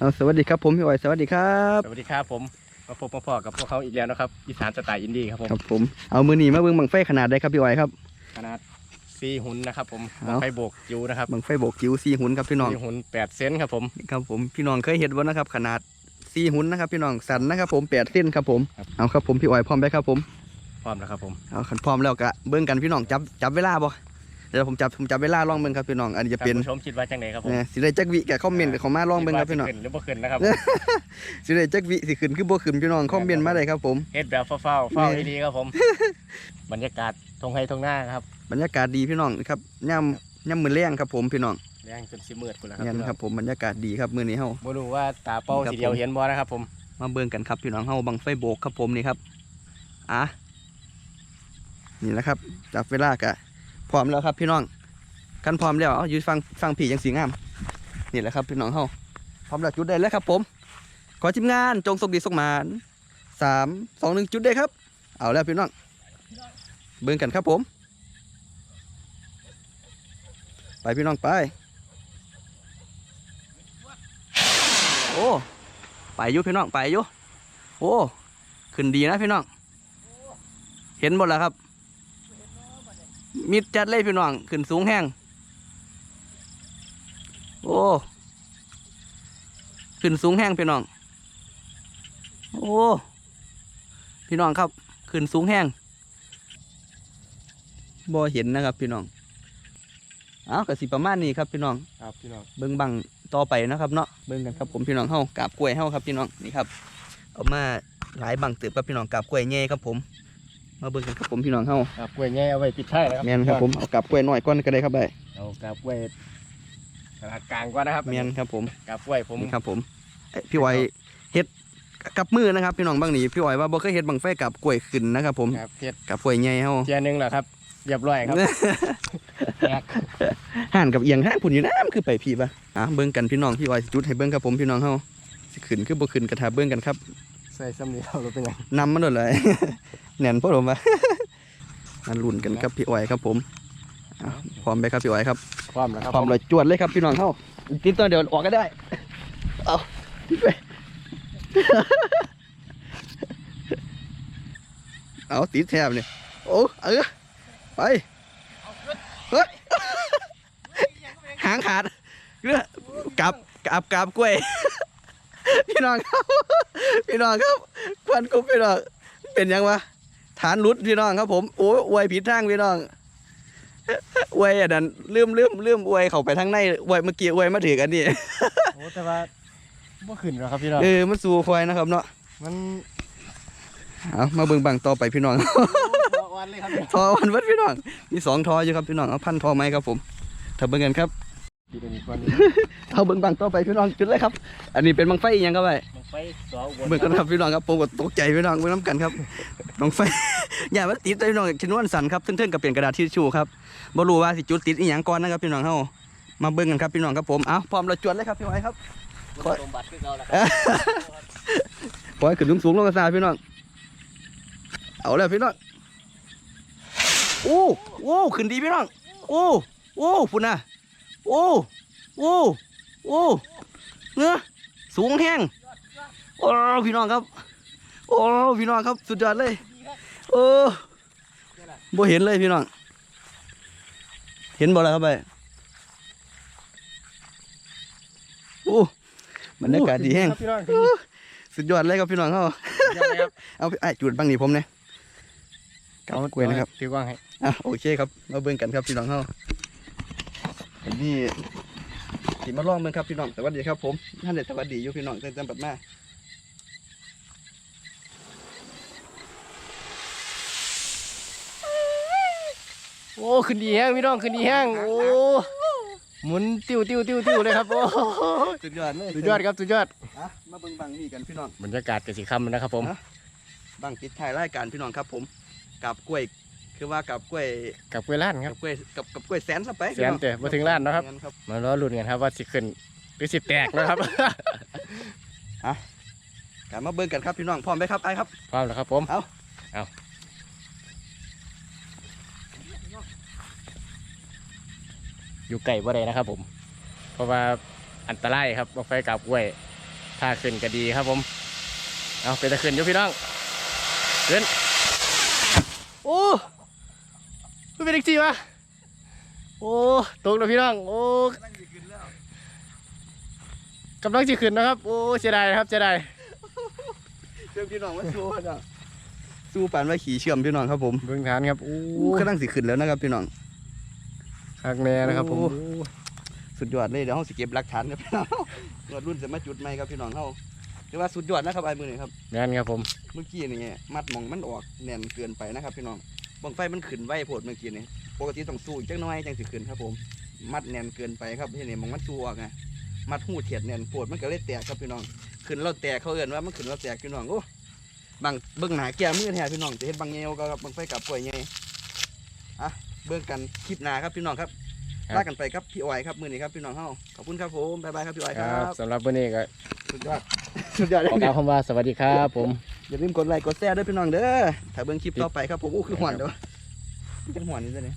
เอาสวัสดีครับผมพี่อ้อยสวัสดีครับสวัสดีครับผมมาพบมาพอกับพวกเขาอีกแล้วนะครับอีสานสไตล์อินดี้ครับผมครับผมเอามือหนีมาเบิ่งบังไฟขนาดได้ครับพี่อ้อยครับ ขนาดซีหุ่นนะครับผมเอาไฟโบกจิวนะครับบังไฟโบกจิ๋วสี่หุ่นครับพี่น้องซีหุ่นแปดเซนครับผมครับผมพี่น้องเคยเห็นบ่นะครับ ขนาดสี่หุ่นนะครับพี่น้องสันนะครับผมแปดเส้นครับผมเอาครับผมพี่อ้อยพร้อมไหมครับผมพร้อมแล้วครับผมเอาขันพร้อมแล้วก็เบิ่งกันพี่น้องจับจับเวลาบ่ เดี๋ยวผมจับผมจับเวลาลองเบิ่งครับพี่น้องอันนี้จะเป็นท่านผู้ชมคิดว่าจังไหนครับผมเนี่ยสิได้จักวิแกคอมเมนต์เขามาลองเบิ่งครับพี่น้องคิดว่าสิขึ้นหรือบ่ขึ้นนะครับ สิได้จักวิสิขึ้นคือบ่ขึ้นพี่น้องคอมเมนต์มาได้ครับผมเฮ็ดแบบเฝ้าๆเฝ้าแม่ดีๆครับผมบรรยากาศทงไฮทงหน้าครับบรรยากาศดีพี่น้องครับย่ำย่ำมือแรงครับผมพี่น้องแรงจนสิมืดกูแล้วครับเนี่ยพี่นะน้องครับผมบรรยากาศดีครับมื้อนี้เฮาบ่รู้ว่าตาเป้าครับสีเดียวผมเห็นบ่นะครับผมมาเบิ่งกันครับพี่น้องเฮาบังไฟโบกครับผมนี่ครับอะนี่แหละครับจับเวลากะ พร้อมแล้วครับพี่น้องกันพร้อมแล้วเอาอยู่ฟังฟังผียังสีงามนี่แหละครับพี่น้องเฮาพร้อมแล้วจุดได้แล้วครับ ผม ขอทีมงานจงส่งดีส่งหมานสามสองหนึ่งจุดได้ครับ เอาแล้วพี่น้องเบิ่งกันครับผม ไปพี่น้องไป โอ้ไปอยุพี่น้องไปอยุโอ้ขึ้นดีนะพี่น้อง เห็นหมดแล้วครับ มิดจัดเลยพี่น้องขึ้นสูงแห้งโอ้ขึ้นสูงแห้งพี่น้อง โอ้พี่น้องครับขึ้นสูงแห้งบ่เห็นนะครับ พี่น้องเอากระสิประมาณนี้ครับพี่น้องครับพี่น้องเบิ้งบังต่อไปนะครับเนาะเบิ้งกันครับผมพี่น้องเฮากาบกล้วยเฮาครับพี่น้องนี่ครับเอามาหลายบังเติบครับพี่น้องกาบกล้วยแง่ครับผม มาเบิ้งกันครับผมพี่น้องเฮาครับกล้วยแง่เอาไว้ปิดท้ายนะครับแมนครับผมเอากาบกล้วยน้อยก้อนก็ได้ครับได้เอากาบกล้วยขนาดกลางก่อนนะครับแมนครับผมกาบกล้วยผมนี่ครับผมเอ้ยพี่อ้อยเฮ็ดกับมือนะครับพี่น้องบางนี่พี่อ้อยว่าบ่เคยเฮ็ดบังไฟกับกล้วยขึ้นนะครับผมครับเฮ็ดกับกล้วยใหญ่เฮาเทียหนึงแหละครับเรียบร้อยครับแตกห่านกับเอียงห่านพุ่นอยู่น้ำคือไปพี่ปะอะเบิ้งกันพี่น้องพี่อ้อยสิจุดให้เบิ้งครับผมพี่น้องเฮาสิขึ้นคือบ่ขึ้นกระทาเบิ้งกันครับ ใส่สำลีเราหรือเป็นยังนำมันโดดเลยแน่นพ่อผมว่ามาลุ้นกันครับพี่อ้อยครับผมอะพร้อมไหมครับพี่อ้อยครับพร้อมแล้วครับพร้อมเลยจวดเลยครับพี่น้องเข้าติดตัวเดี๋ยวออกก็ได้ เอาติดไป เอาติดแทบเนี่ยโอ้เออไปเฮ้ยหางขาดเรื่องกลับกลับกลับกล้วย พี่น้องครับ พี่น้องครับควันกุ๊บพี่น้องเป็นยังวะฐานรุดพี่น้องครับ ผมโอ้ยอวยผิดทางพี่น้องอวยอันนั้นลืมลืมลืมอวยเข้าไปทางในอวยเมื่อกี้อวยมาถือกันนี่โอ้แต่ว่าบ่ขึ้นแล้วครับพี่น้องเออมันสู่ควายนะครับเนาะมันเอามาเบิ่งบังต่อไปพี่น้องวันเลยครับทอวันวัดพี่น้องมีสองทออยู่ครับพี่น้องเอาพันทอไหมครับผมถ้าเบิ่งกันครับดี เดี๋ยวนี้ก่อนเอาเบิ่งบังต่อไปพี่น้องจุดเลยครับ อันนี้เป็นบังไฟอีหยังครับไปลงไปสออุบลเบิ่งกันครับพี่น้องครับผมก็ตกใจพี่น้องเบิ่งน้ำกันครับบังไฟอย่ามาติดเลยพี่น้องชนวนสันครับเทิงๆกับเปลี่ยนกระดาษทิชชู่ครับบ่รู้ว่าสิจุดติดอีหยังก่อนนะครับพี่น้องเฮามาเบิ่งกันครับพี่น้องครับผมเอาพร้อมเราจวดเลยครับพี่ไว้ครับขอสมบัติคือเราแล้วครับปล่อยขึ้นสูงๆลงกระซาพี่น้องเอาแล้วพี่น้องโอ้โอ้ขึ้นดีพี่น้องโอ้โอ้พุ่นน่ะโอ้โอ้ โอ้เนื้อสูงแห้งโอ้พี่น้องครับ โอ้พี่น้องครับสุดยอดเลยโอ้บ่เห็นเลยพี่น้อง เห็นบ่แล้วครับไปโอ้บรรยากาศดีแห้งครับพี่น้องสุดยอดเลยครับพี่น้องเขายอดเลยครับเอาไอ้ายจุดบังนี่ผมเนี่ยกับกล้วยนะครับถือกว้างให้อะโอเคครับ มาเบิ่งกันครับพี่น้องเขาอันนี้ สิมาลองเบิ่งครับพี่น้องสวัสดีครับผมท่านเด็ดสวัสดีอยู่พี่น้องเต้นๆปัดมาโอ้ขึ้นดีแห้งพี่น้องขึ้นดีแห้งโอ้หมุนติ้วติ้วติ้วติ้วเลยครับโอ้สุดยอดเลยสุดยอดครับสุดยอดอะมาเบิ่งบังนี่กันพี่น้องบรรยากาศกสิคำนะครับผมฮะบังปิดท้ายรายการพี่น้องครับผมกับกล้วย คือว่ากับกล้วยกับกล้วยล้านคกัรับบกล้วยกับกับกล้วยแสนสไปแสนแต่บ่ถึงล้านนะครับแม่ครับมารอลุ้นกันครับว่าสิขึ้นหรือสิแตกนะครับ กลับมาเบิ่งกันครับพี่น้องพร้อมไหมครับไอ้ครับ พร้อมแล้วครับผมเอาเอาอยู่ไก่บ่ได้นะครับผม เพราะว่าอันตรายครับบังไฟกับกล้วย ถ้าขึ้นก็ดีครับผม เอาไปตะขึ้นอยู่พี่น้อง ขึ้น โอ้ ไม่เป็นเด็กจีวะโอ้ตกแล้วพี่น้อง โอ้กำลังจะขึ้นนะครับ โอ้เสียดายนะครับเสียดายเชื่อมพี่น้องว่าสู้จ้ะสู้ปานว่าขี่เชื่อมพี่น้องครับผมเบื้องฐานครับโอ้อู้กำลังสิขึ้นแล้วนะครับพี่น้องคักแน่นะครับผมโอ้โอ้สุดยอดเลยเดี๋ยวเฮาสิเก็บหลักฐานครับพี่น้องรถรุ่นจะมาจุดใหม่ครับพี่น้องเฮาเรียกว่าสุดยอดนะครับไอ้มือนี่ครับแน่นครับผมเมื่อกี้นี่มัดหมองมันออกแน่นเกินไปนะครับพี่น้อง บังไฟมันขึ้นไวโพดเมื่อกี้นี่ปกติต้องสู้อีกจักหน้อยจังสิขึ้นครับ ผม มัดแน่นเกินไปครับที่นี่หมองมันสู้ออกไงมัดหูเทียดแน่นโพดมันก็เลยแตกครับพี่น้อง ขึ้นเราแตกเขาเอิ้นว่ามันขึ้นเราแตกพี่น้องโอ้บางเบื้องหน้าแก่มือแท้พี่น้องจะเห็นบางเงวก็ครับบางไฟกับป่วยเงยอะเบื้องกันคลิปหน้าครับพี่น้องครับลากันไปครับพี่อ้อยครับมือนี้ครับพี่น้องเฮาขอบคุณครับผมบ๊ายบายครับพี่อ้อยคครัรับบสำหรับวันนี้ก็สุดยอดสุดยอดขอกล่าวคำว่าสวัสดีครับผม อย่าลืมกดไลค์กดแชร์ด้วยพี่น้องเด้อถ้าเบิ่งคลิปต่อไปครับผมโอ้คือหวานเด้อจังหวานนี่เด้อเนี่ย